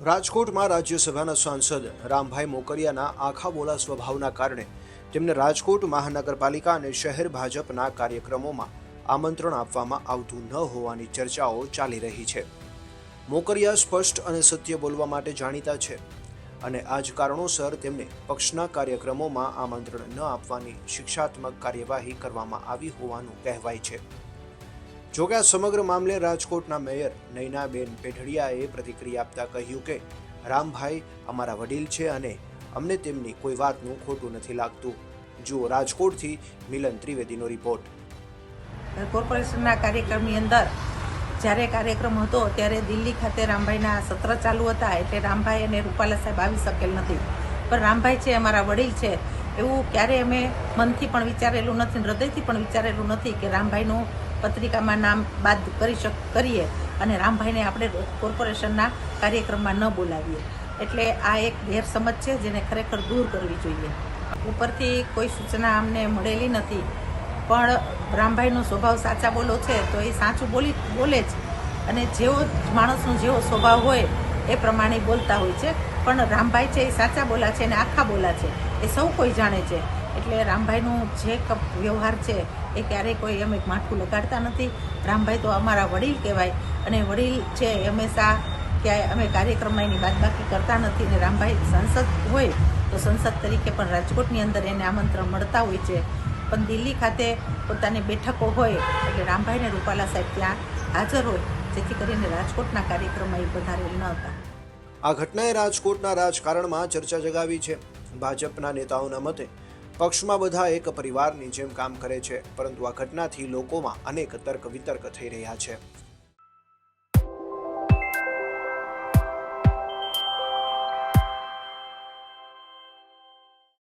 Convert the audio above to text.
રાજકોટમાં રાજ્યસભાના સાંસદ રામભાઈ મોકરિયાના આખા બોલા સ્વભાવના કારણે તેમને રાજકોટ મહાનગરપાલિકા અને શહેર ભાજપના કાર્યક્રમોમાં આમંત્રણ આપવામાં આવતું ન હોવાની ચર્ચાઓ ચાલી રહી છે. મોકરિયા સ્પષ્ટ અને સત્ય બોલવા માટે જાણીતા છે અને આ જ કારણોસર તેમને પક્ષના કાર્યક્રમોમાં આમંત્રણ ન આપવાની શિક્ષાત્મક કાર્યવાહી કરવામાં આવી હોવાનું કહેવાય છે. જોકે આ સમગ્ર મામલે રાજકોટના મેયર નૈનાબેન પેઢડિયાએ પ્રતિક્રિયા આપતા કહ્યું કે, રામભાઈ અમારા વડીલ છે અને અમને તેમની કોઈ વાતનું ખોટું નથી લાગતું. જુઓ રાજકોટથી મિલન ત્રિવેદીનો રિપોર્ટ. કોર્પોરેશનના કાર્યક્રમની અંદર જ્યારે કાર્યક્રમ હતો ત્યારે દિલ્હી ખાતે રામભાઈના સત્ર ચાલુ હતા એટલે રામભાઈ અને રૂપાલા સાહેબ આવી શકેલ નથી. પણ રામભાઈ છે, અમારા વડીલ છે, એવું ક્યારેય અમે મનથી પણ વિચારેલું નથી હૃદયથી પણ વિચારેલું નથી કે રામભાઈનું પત્રિકામાં નામ બાદ કરી શક, કરીએ અને રામભાઈને આપણે કોર્પોરેશનના કાર્યક્રમમાં ન બોલાવીએ. એટલે આ એક ગેરસમજ છે જેને ખરેખર દૂર કરવી જોઈએ. ઉપરથી કોઈ સૂચના અમને મળેલી નથી. પણ રામભાઈનો સ્વભાવ સાચા બોલો છે તો એ સાચું બોલી, બોલે જ. અને જેવો માણસનો જેવો સ્વભાવ હોય એ પ્રમાણે બોલતા હોય છે. પણ રામભાઈ છે એ સાચા બોલા છે અને આખા બોલા છે. એ સૌ કોઈ જાણે છે. એટલે રામભાઈનું જે વ્યવહાર છે એ ક્યારેય કોઈ અમે માઠું લગાડતા નથી. રામભાઈ તો અમારા વડીલ કહેવાય અને વડીલ છે હંમેશા ક્યાંય અમે કાર્યક્રમમાં એની બાદબાકી કરતા નથી અને રામભાઈ સંસદ હોય તો સંસદ તરીકે પણ રાજકોટની અંદર એને આમંત્રણ મળતા હોય છે. પણ દિલ્હી ખાતે પોતાની બેઠકો હોય એટલે રામભાઈને રૂપાલા સાહેબ ત્યાં હાજર હોય, જેથી કરીને રાજકોટના કાર્યક્રમમાં એ વધારે ન હતા. આ ઘટનાએ રાજકોટના રાજકારણમાં ચર્ચા જગાવી છે. ભાજપના નેતાઓના મતે પક્ષમાં બધા એક પરિવારની જેમ કામ કરે છે, પરંતુ આ ઘટનાથી લોકોમાં અનેક તર્ક વિતર્ક થઈ રહ્યા છે.